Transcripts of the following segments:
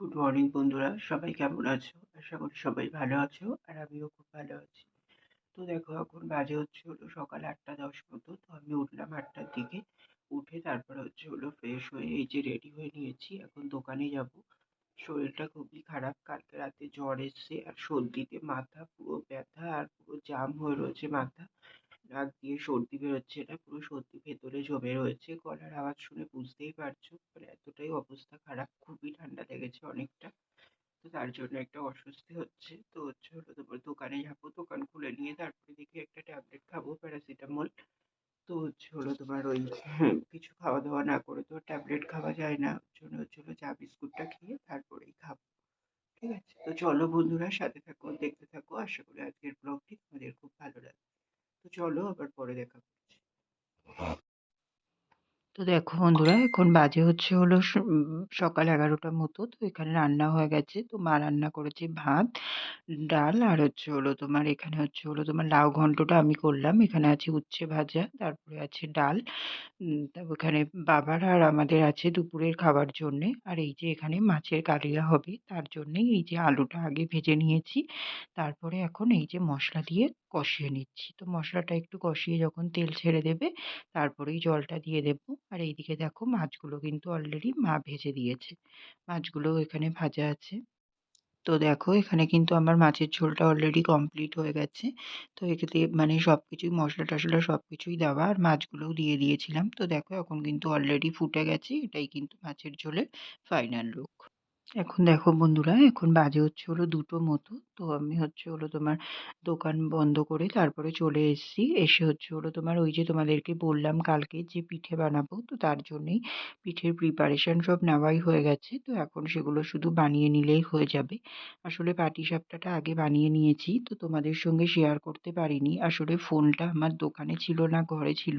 Good morning বন্ধুরা। সবাই কেমন আছো? আশা করি সবাই ভালো আছো, আর আমিও খুব ভালো আছি। তো দেখো, এখন বাজে হচ্ছে হলো সকাল আটটা দশ মতো। তো আমি উঠলাম আটটার দিকে। উঠে তারপর হচ্ছে হলো ফ্রেশ হয়ে এই যে রেডি হয়ে নিয়েছি। এখন দোকানে যাব। শরীরটা খুবই খারাপ। কালকে রাতে জ্বর এসছে আর সর্দিতে মাথা পুরো ব্যথা আর পুরো জাম হয়ে রয়েছে মাথা। নাক দিয়ে সর্দি বেরোচ্ছে না, পুরো সর্দি ভেতরে জমে রয়েছে, গলার আওয়াজ শুনে বুঝতেই পারছ। মানে এতটাই অবস্থা খারাপ, খুবই ঠান্ডা লেগেছে অনেকটা। তো তার জন্য একটা অস্বস্তি হচ্ছে। তো হচ্ছে হলো তোমার দোকানে যাব, দোকান খুলে নিয়ে তারপরে দেখি একটা ট্যাবলেট খাব, প্যারাসিটামল। তো হচ্ছে হলো তোমার ওই কিছু খাওয়া দাওয়া না করে তো ট্যাবলেট খাওয়া যায় না। জন্য হচ্ছে হলো চা, বিস্কুটটা খেয়ে তারপরেই খাব। ঠিক আছে? তো চলো বন্ধুরা, সাথে থাকো, দেখতে থাকো। আশা করি আজকের ব্লগটি তোমাদের খুব ভালো লাগবে। তো চলো আবার পরে দেখা করছি। তো দেখো বন্ধুরা, এখন বাজে হচ্ছে হলো সকাল এগারোটার মতো। তো এখানে রান্না হয়ে গেছে। তো মা রান্না করেছে ভাত, ডাল আর হচ্ছে হলো তোমার এখানে হচ্ছে হলো তোমার লাউ ঘন্টটা আমি করলাম। এখানে আছে উচ্ছে ভাজা, তারপরে আছে ডাল। তারপর এখানে বাবার আর আমাদের আছে দুপুরের খাবার জন্যে। আর এই যে এখানে মাছের কালিয়া হবে, তার জন্যেই এই যে আলুটা আগে ভেজে নিয়েছি। তারপরে এখন এই যে মশলা দিয়ে কষিয়ে নিচ্ছি। তো মশলাটা একটু কষিয়ে যখন তেল ছেড়ে দেবে, তারপরেই জলটা দিয়ে দেবো। আর এইদিকে দেখো মাছগুলো কিন্তু অলরেডি মা ভেজে দিয়েছে। মাছগুলো এখানে ভাজা আছে। তো দেখো এখানে কিন্তু আমার মাছের ঝোলটা অলরেডি কমপ্লিট হয়ে গেছে। তো এক্ষেত্রে মানে সব কিছুই মশলা টশলা সব কিছুই দেওয়া আর মাছগুলোও দিয়ে দিয়েছিলাম। তো দেখো এখন কিন্তু অলরেডি ফুটে গেছে। এটাই কিন্তু মাছের ঝোলের ফাইনাল লুক এখন দেখো বন্ধুরা, এখন বাজে হচ্ছে হলো দুটো মতো। তো আমি হচ্ছে হলো তোমার দোকান বন্ধ করে তারপরে চলে এসেছি। এসে হচ্ছে হলো তোমার ওই যে তোমাদেরকে বললাম কালকে যে পিঠে বানাবো, তো তার জন্যেই পিঠের প্রিপারেশন সব নেওয়াই হয়ে গেছে। তো এখন সেগুলো শুধু বানিয়ে নিলেই হয়ে যাবে। আসলে পাটিসাপটাটা আগে বানিয়ে নিয়েছি, তো তোমাদের সঙ্গে শেয়ার করতে পারিনি। আসলে ফোনটা আমার দোকানে ছিল না, ঘরে ছিল।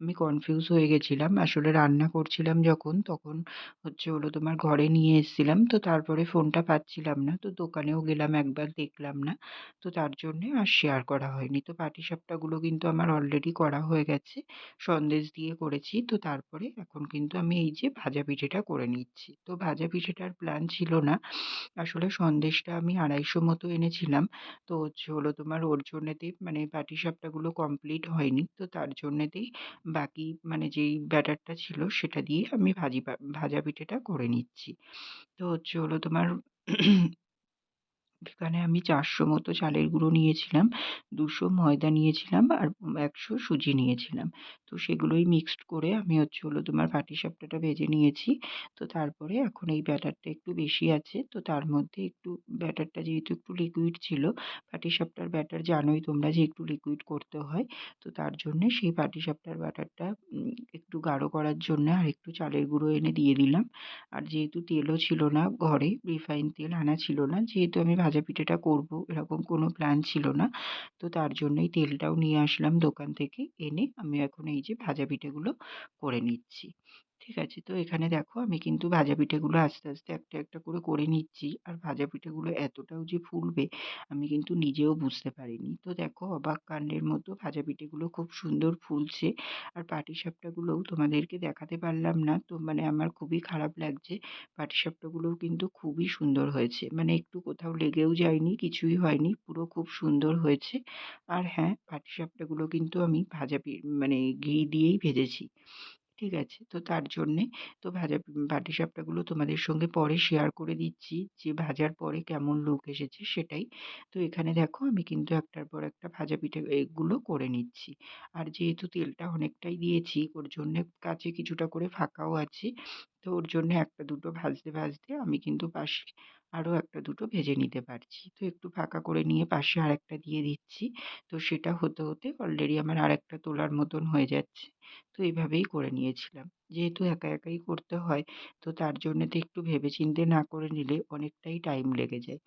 আমি কনফিউজ হয়ে গেছিলাম। আসলে রান্না করছিলাম যখন, তখন হচ্ছে হলো তোমার ঘরে নিয়ে এসেছিলাম। তো তারপরে ফোনটা পাচ্ছিলাম না। তো দোকানেও গেলাম, একবার দেখলাম না। তো তার জন্যে আর শেয়ার করা হয়নি। তো পাটিসাপটাগুলো কিন্তু আমার অলরেডি করা হয়ে গেছে। সন্দেশ দিয়ে করেছি। তো তারপরে এখন কিন্তু আমি এই যে ভাজা পিঠেটা করে নিচ্ছি। তো ভাজা পিঠেটার প্ল্যান ছিল না। আসলে সন্দেশটা আমি আড়াইশো মতো এনেছিলাম। তো হলো তোমার ওর জন্যেতেই মানে পাটিসাপটাগুলো কমপ্লিট হয়নি। তো তার জন্যেতেই বাকি মানে যেই ব্যাটারটা ছিল সেটা দিয়ে আমি ভাজি ভাজা পিঠেটা করে নিচ্ছি। তো হচ্ছে হলো তোমার এখানে আমি চারশো মতো চালের গুঁড়ো নিয়েছিলাম, দুশো ময়দা নিয়েছিলাম আর একশো সুজি নিয়েছিলাম। তো সেগুলোই মিক্সড করে আমি হচ্ছে হলো তোমার পাটিসাপটাটা ভেজে নিয়েছি। তো তারপরে এখন এই ব্যাটারটা একটু বেশি আছে, তো তার মধ্যে একটু ব্যাটারটা যেহেতু একটু লিকুইড ছিল পাটিসাপটার ব্যাটার জানোই তোমরা যে একটু লিকুইড করতে হয়, তো তার জন্যে সেই পাটিসাপটার ব্যাটারটা একটু গাঢ় করার জন্যে আর একটু চালের গুঁড়ো এনে দিয়ে দিলাম। আর যেহেতু তেলও ছিল না, ঘরে রিফাইন তেল আনা ছিল না, যেহেতু আমি ভাজা পিঠেটা করব, এরকম কোনো প্ল্যান ছিল না। তো তার জন্যই তেলটাও নিয়ে আসলাম দোকান থেকে এনে আমি এখন এই যে ভাজা পিঠেগুলো করে নিচ্ছি। ঠিক আছে? তো এখানে দেখো আমি কিন্তু ভাজা পিঠেগুলো আস্তে আস্তে একটা একটা করে করে নিচ্ছি। আর ভাজা পিঠেগুলো এতটাও যে ফুলবে আমি কিন্তু নিজেও বুঝতে পারিনি। তো দেখো অবাক কাণ্ডের মতো ভাজা পিঠেগুলো খুব সুন্দর ফুলছে। আর পাটিসাপটাগুলোও তোমাদেরকে দেখাতে পারলাম না। তো মানে আমার খুবই খারাপ লাগছে। পাটিসাপটাগুলোও কিন্তু খুবই সুন্দর হয়েছে। মানে একটু কোথাও লেগেও যায়নি, কিছুই হয়নি, পুরো খুব সুন্দর হয়েছে। আর হ্যাঁ পাটিসাপটাগুলো কিন্তু আমি ভাজা মানে ঘি দিয়েই ভেজেছি। ঠিক আছে। তো তার জন্যে তো ভাজা পাটিসাপটাগুলো তোমাদের সঙ্গে পরে শেয়ার করে দিচ্ছি, যে ভাজার পরে কেমন লুক এসেছে সেটাই। তো এখানে দেখো আমি কিন্তু একটার পর একটা ভাজা পিঠে এগুলো করে নিচ্ছি। আর যেহেতু তেলটা অনেকটাই দিয়েছি, ওর জন্যে কাছে কিছুটা করে ফাঁকাও আছে। তো ওর জন্যে একটা দুটো ভাজতে ভাজতে আমি কিন্তু পাশে আরও একটা দুটো ভেজে নিতে পারছি। তো একটু ফাঁকা করে নিয়ে পাশে আরেকটা দিয়ে দিচ্ছি। তো সেটা হতে হতে অলরেডি আমার আরেকটা তোলার মতন হয়ে যাচ্ছে। তো এইভাবেই করে নিয়েছিলাম। যেহেতু একা, একাই করতে হয়, তো তার জন্যে তো একটু ভেবেচিন্তে না করে নিলে অনেকটাই টাইম লেগে যায়।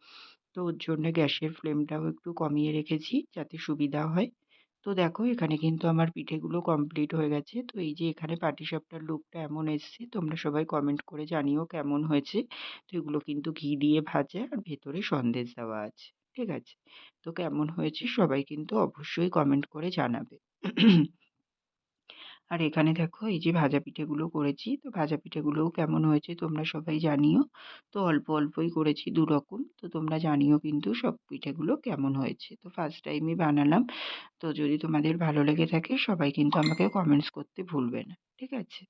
তো ওর জন্যে গ্যাসের ফ্লেমটাও একটু কমিয়ে রেখেছি যাতে সুবিধা হয়। তো দেখো, এখানে কিন্তু আমার পিঠেগুলো কমপ্লিট হয়ে গেছে। তো এই যে এখানে পাটিসাপটার লুকটা এমন এসছে, তোমরা সবাই কমেন্ট করে জানিও কেমন হয়েছে। তো এগুলো কিন্তু ঘি দিয়ে ভাজা আর ভেতরে সন্দেশ দেওয়া আছে, ঠিক আছে? তো কেমন হয়েছে সবাই কিন্তু অবশ্যই কমেন্ট করে জানাবে। আর এখানে দেখো, এই যে ভাজা পিঠেগুলো করেছি, তো ভাজা পিঠেগুলোও কেমন হয়েছে তোমরা সবাই জানিও। তো অল্প অল্পই করেছি দু রকম, তো তোমরা জানিও কিন্তু সব পিঠেগুলো কেমন হয়েছে। তো ফার্স্ট টাইমই বানালাম, তো যদি তোমাদের ভালো লেগে থাকে সবাই কিন্তু আমাকে কমেন্টস করতে ভুলবে না, ঠিক আছে?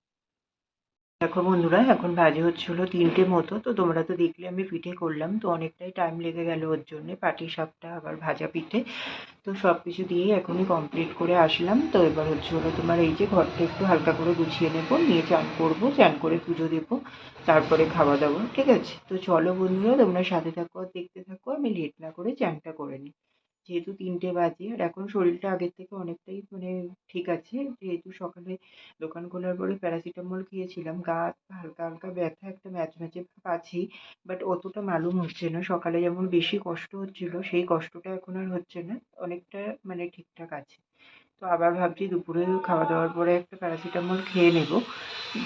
দেখো বন্ধুরা, এখন বাজে হচ্ছে হলো তিনটে মতো, তো তোমরা তো দেখলে আমি পিঠে করলাম, তো অনেকটাই টাইম লেগে গেল ওর জন্যে, পাটি সাপটা, আবার ভাজা পিঠে, তো সব কিছু দিয়েই এখনই কমপ্লিট করে আসলাম, তো এবার হচ্ছে হলো তোমার এই যে ঘরটা একটু হালকা করে গুছিয়ে নেব, নিয়ে চান করব, চান করে পুজো দেবো, তারপরে খাওয়া দাওয়া, ঠিক আছে? তো চলো বন্ধুরা, তোমরা সাথে থাকো আর দেখতে থাকো, আমি লেট না করে চানটা করে নিই। যেহেতু তিনটে বাজে আর এখন শরীরটা আগের থেকে অনেকটাই মানে ঠিক আছে, যেহেতু সকালে দোকান খোলার পরে প্যারাসিটামল খেয়েছিলাম, গা হালকা হালকা ব্যথা একটা ম্যাচ ম্যাচে আছেই বাট অতটা মালুম হচ্ছে না। সকালে যেমন বেশি কষ্ট হচ্ছিল, সেই কষ্টটা এখন আর হচ্ছে না, অনেকটা মানে ঠিকঠাক আছে। তো আবার ভাবছি দুপুরে খাওয়া দাওয়ার পরে একটা প্যারাসিটামল খেয়ে নেব,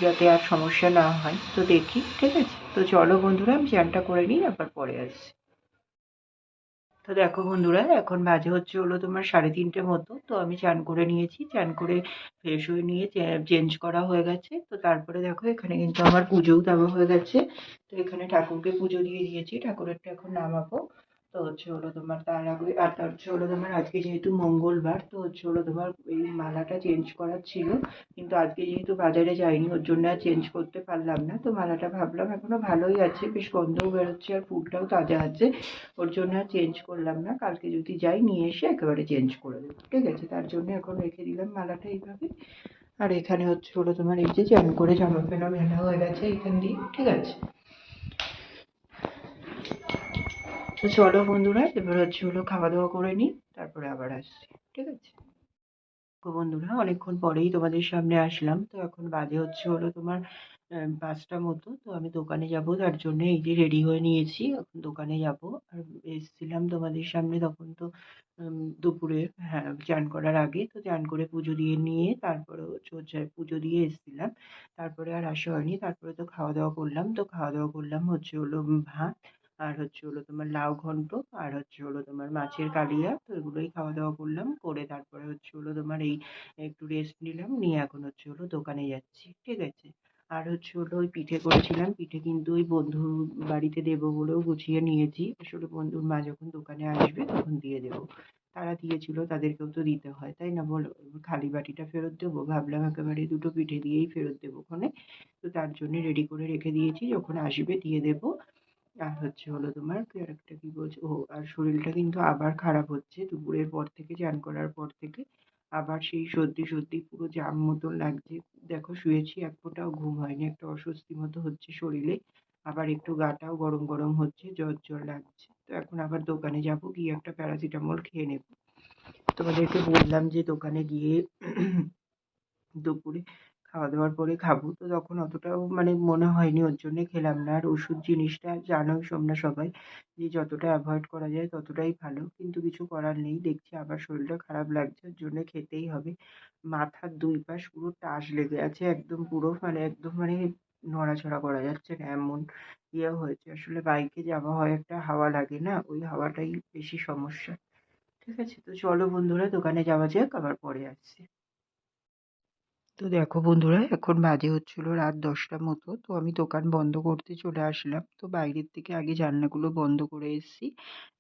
যাতে আর সমস্যা না হয়। তো দেখি, ঠিক আছে? তো চলো বন্ধুরা, আমি চানটা করে নিই, আবার পরে আসছি। তো দেখো বন্ধুরা, এখন বাজে হচ্ছে হলো তোমার সাড়ে তিনটে মতো। তো আমি চান করে নিয়েছি, চান করে ফ্রেশ হয়ে নিয়ে চেঞ্জ করা হয়ে গেছে। তো তারপরে দেখো এখানে কিন্তু আমার পুজোও দেওয়া হয়ে গেছে। তো এখানে ঠাকুরকে পুজো দিয়ে দিয়েছি। ঠাকুরেরটা এখন নামাবো। তো হচ্ছে হলো তোমার তার আগে, আর তার হচ্ছে হলো তোমার আজকে যেহেতু মঙ্গলবার, তো হচ্ছে হলো তোমার এই মালাটা চেঞ্জ করার ছিল। কিন্তু আজকে যেহেতু বাজারে যাইনি, ওর জন্য আর চেঞ্জ করতে পারলাম না। তো মালাটা ভাবলাম এখনও ভালোই আছে, বেশ গন্ধও বেরোচ্ছে আর ফুলটাও তাজা আছে। ওর জন্য আর চেঞ্জ করলাম না। কালকে যদি যাই, নিয়ে এসে একেবারে চেঞ্জ করে দেবো। ঠিক আছে? তার জন্য এখন রেখে দিলাম মালাটা এইভাবে। আর এখানে হচ্ছে হলো তোমার এই যে চান করে জামা প্যান্ট মেলা হয়ে গেছে এখান দিয়ে। ঠিক আছে? তো চলো বন্ধুরা, এবার হচ্ছে হলো খাওয়া দাওয়া করে নিই, তারপরে আবার আসছি, ঠিক আছে? বন্ধুরা, অনেকক্ষণ পরেই তোমাদের সামনে আসলাম, তো এখন বাজে হচ্ছে হলো তোমার পাঁচটা মতো, তো আমি দোকানে যাব, তার জন্য এই যে রেডি হয়ে নিয়েছি, এখন দোকানে যাব, আর এসেছিলাম তোমাদের সামনে তখন তো দুপুরে হ্যাঁ চান করার আগে, তো চান করে পুজো দিয়ে নিয়ে, তারপরে হচ্ছে পুজো দিয়ে এসেছিলাম, তারপরে আর আসা হয়নি, তারপরে তো খাওয়া দাওয়া করলাম, তো খাওয়া দাওয়া করলাম হচ্ছে হলো ভাত আর হচ্ছে হলো তোমার লাউ ঘন্ট, আর হচ্ছে হলো তোমার মাছের কালিয়া, তো এগুলোই খাওয়া দাওয়া করলাম, করে তারপরে হচ্ছে হলো তোমার এই একটু রেস্ট নিলাম, নিয়ে এখন হচ্ছে হলো দোকানে যাচ্ছি, ঠিক আছে? আর হচ্ছে হলো ওই পিঠে করেছিলাম, পিঠে কিন্তু ওই বন্ধুর বাড়িতে দেবো বলেও গুছিয়ে নিয়েছি, আসলে বন্ধুর মা যখন দোকানে আসবে তখন দিয়ে দেবো। তারা দিয়েছিল, তাদেরকেও তো দিতে হয়, তাই না বলো? খালি বাটিটা ফেরত দেবো, ভাবলাম একেবারে দুটো পিঠে দিয়েই ফেরত দেবো ওখানে, তো তার জন্য রেডি করে রেখে দিয়েছি, যখন আসবে দিয়ে দেবো। আর হচ্ছে হলো তোমার একটা কী বলছে? ও, আর শরীরটা কিন্তু আবার খারাপ হচ্ছে। দুপুরের পর থেকে, চান করার পর থেকে আবার সেই সর্দি সর্দি পুরো জাম মতন লাগছে। দেখো, শুয়েছি, এক ফোঁটাও ঘুম হয়নি। একটা অস্বস্তি মতো হচ্ছে শরীরে। আবার একটু গাটাও গরম গরম হচ্ছে, জ্বর জ্বর লাগছে। তো এখন আবার দোকানে যাব, গিয়ে একটা প্যারাসিটামল খেয়ে নেব। তোমাদেরকে বললাম যে দোকানে গিয়ে দুপুরে খাওয়া দাওয়ার পরে খাব। তো তখন অতটাও মানে মনে হয়নি, ওর জন্যে খেলাম না। আর ওষুধ জিনিসটা জানোই তোমরা সবাই, যে যতটা অ্যাভয়েড করা যায় ততটাই ভালো। কিন্তু কিছু করার নেই। দেখছি আবার শরীরটা খারাপ লাগছে, ওর জন্য খেতেই হবে। মাথার দুই পাশ পুরো টাস লেগে আছে, একদম পুরো মানে একদম মানে নড়াচড়া করা যাচ্ছে না, এমন ইয়ে হয়েছে। আসলে বাইকে যাওয়া হয় একটা হাওয়া লাগে না, ওই হাওয়াটাই বেশি সমস্যা। ঠিক আছে? তো চলো বন্ধুরা, দোকানে যাওয়া যাক, আবার পরে আসছি। তো দেখো বন্ধুরা, এখন বাজে হচ্ছিল রাত দশটার মতো। তো আমি দোকান বন্ধ করতে চলে আসলাম। তো বাইরের থেকে আগে জানলাগুলো বন্ধ করে এসেছি।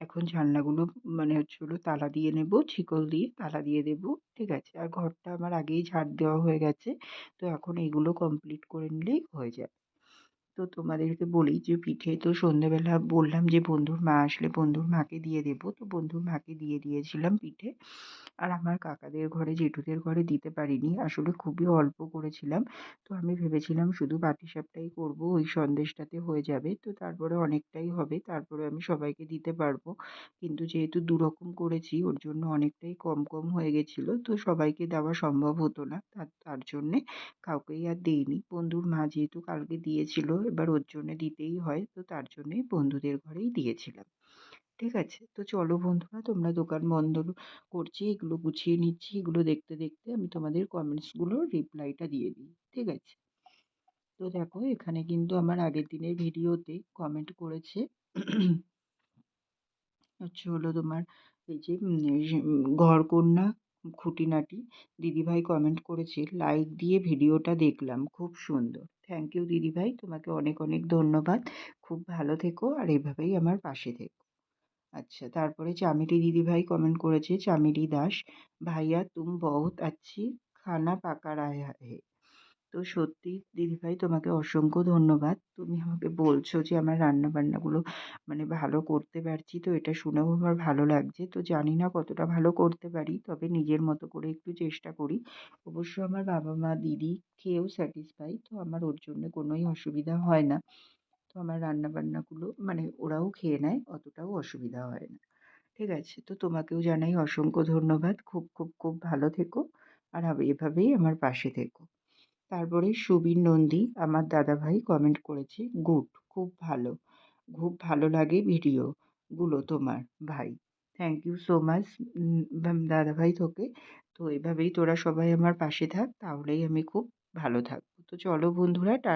এখন জানলাগুলো মানে হচ্ছিল তালা দিয়ে নেব, ছিকল দিয়ে তালা দিয়ে দেব, ঠিক আছে? আর ঘরটা আমার আগেই ঝাড় দেওয়া হয়ে গেছে। তো এখন এগুলো কমপ্লিট করে নিলেই হয়ে যাবে। তো তোমাদেরকে বলি যে পিঠে তো সন্ধেবেলা বললাম যে বন্ধুর মা আসলে বন্ধুর মাকে দিয়ে দেবো। তো বন্ধুর মাকে দিয়ে দিয়েছিলাম পিঠে। আর আমার কাকাদের ঘরে, জেঠুদের ঘরে দিতে পারিনি। আসলে খুবই অল্প করেছিলাম। তো আমি ভেবেছিলাম শুধু পাটিসাপটাই করব, ওই সন্দেশটাতে হয়ে যাবে। তো তারপরে অনেকটাই হবে, তারপরে আমি সবাইকে দিতে পারব। কিন্তু যেহেতু দু রকম করেছি, ওর জন্য অনেকটাই কম কম হয়ে গেছিল। তো সবাইকে দেওয়া সম্ভব হতো না। তার জন্যে কাউকেই আর দিইনি। বন্ধুর মা যেহেতু কালকে দিয়েছিল এবার ওর জন্যে দিতেই হয়। তো তার জন্যেই বন্ধুদের ঘরেই দিয়েছিলাম। ঠিক আছে? তো চলো বন্ধুরা, তোমরা দোকান বন্ধ করছি, এগুলো গুছিয়ে নিচ্ছি, এগুলো দেখতে দেখতে আমি তোমাদের কমেন্টসগুলোর রিপ্লাইটা দিয়ে দিই। ঠিক আছে? তো দেখো, এখানে কিন্তু আমার আগের দিনের ভিডিওতে কমেন্ট করেছে। হচ্ছে হলো তোমার এই যে ঘরকন্যা খুঁটিনাটি। দিদিভাই কমেন্ট করেছে লাইক দিয়ে ভিডিওটা দেখলাম, খুব সুন্দর। থ্যাংক ইউ দিদিভাই, তোমাকে অনেক অনেক ধন্যবাদ। খুব ভালো থেকো আর এভাবেই আমার পাশে থেকো। আচ্ছা তারপরে চামেলি দিদিভাই কমেন্ট করেছে, চামেলি দাস, ভাইয়া, তুম বহুত আচ্ছি, খানা পাকা রায়া হে। তো সত্যি দিদিভাই, তোমাকে অসংখ্য ধন্যবাদ। তুমি আমাকে বলছো যে আমার রান্না রান্নাবান্নাগুলো মানে ভালো করতে পারছি তো এটা শুনেও আমার ভালো লাগছে। তো জানি না কতটা ভালো করতে পারি, তবে নিজের মতো করে একটু চেষ্টা করি। অবশ্য আমার বাবা মা, দিদি খেয়েও স্যাটিসফাই তো আমার ওর জন্য কোনোই অসুবিধা হয় না। তো আমার রান্নাবান্নাগুলো মানে ওরাও খেয়ে নেয়, অতটাও অসুবিধা হয় না। ঠিক আছে, তো তোমাকেও জানাই অসংখ্য ধন্যবাদ। খুব খুব খুব ভালো থেকো। আর এভাবেই আমার পাশে থেকো। তারপরে সুবীর নন্দী আমার দাদাভাই কমেন্ট করেছে, গুড, খুব ভালো খুব ভালো লাগে ভিডিওগুলো তোমার, ভাই। থ্যাংক ইউ সো মাচ দাদাভাই তোকে। তো এভাবেই তোরা সবাই আমার পাশে থাক, তাহলেই আমি খুব ভালো থাকব। তো চলো বন্ধুরা, টা